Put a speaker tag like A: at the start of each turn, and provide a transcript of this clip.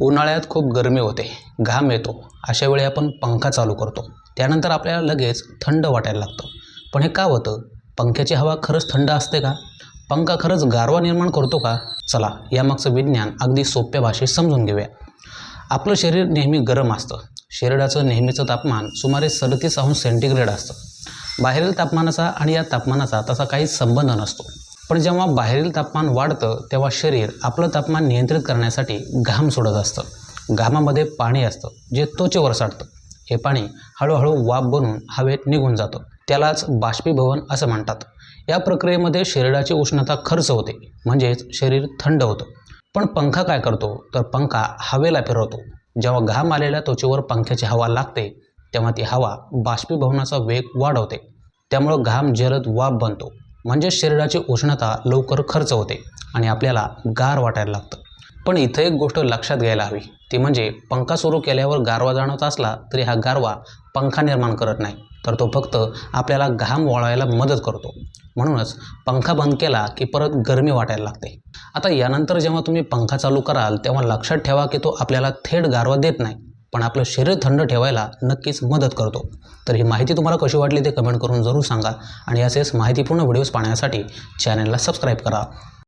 A: उन्हाळ्यात खूप गरमी होते घाम येतो अशा वेळी आपण पंखा चालू करतो. त्यानंतर आपल्याला लगेच थंड वाटायला लागतं. पण हे का होतं? पंख्याची हवा खरंच थंड असते का? पंखा खरंच गारवा निर्माण करतो का? चला यामागचं विज्ञान अगदी सोप्या भाषेत समजून घेऊया. आपलं शरीर नेहमी गरम असतं. शरीराचं नेहमीचं तापमान सुमारे सदतीस अंश सेंटीग्रेड असतं. बाहेरील तापमानाचा आणि या तापमानाचा तसा काहीच संबंध नसतो. पण जेव्हा बाहेरील तापमान वाढतं तेव्हा शरीर आपलं तापमान नियंत्रित करण्यासाठी घाम सोडत असतं. घामामध्ये पाणी असतं जे त्वचेवर साठतं. हे पाणी हळूहळू वाफ बनून हवेत निघून जातं. त्यालाच बाष्पीभवन असं म्हणतात. या प्रक्रियेमध्ये शरीराची उष्णता खर्च होते म्हणजेच शरीर थंड होतं. पण पंखा काय करतो? तर पंखा हवेला फिरवतो. जेव्हा घाम आलेल्या त्वचेवर पंख्याची हवा लागते तेव्हा ती हवा बाष्पीभवनाचा वेग वाढवते. त्यामुळं घाम जलद वाफ बनतो. म्हणजे शरीराची उष्णता लवकर खर्च होते आणि आपल्याला गार वाटायला लागतं. पण इथं एक गोष्ट लक्षात घ्यायला हवी. ती म्हणजे पंखा सुरू केल्यावर गारवा जाणवत असला तरी हा गारवा पंखा निर्माण करत नाही. तर तो फक्त आपल्याला घाम वळायला मदत करतो. म्हणूनच पंखा बंद केला की परत गरमी वाटायला लागते. आता यानंतर जेव्हा तुम्ही पंखा चालू कराल तेव्हा लक्षात ठेवा की तो आपल्याला थेट गारवा देत नाही. पण आपलं शरीर थंड ठेवायला नक्कीच मदत करतो. तर ही माहिती तुम्हाला कशी वाटली ते कमेंट करून जरूर सांगा. आणि असेच माहितीपूर्ण व्हिडिओज पाहण्यासाठी चॅनलला सबस्क्राईब करा.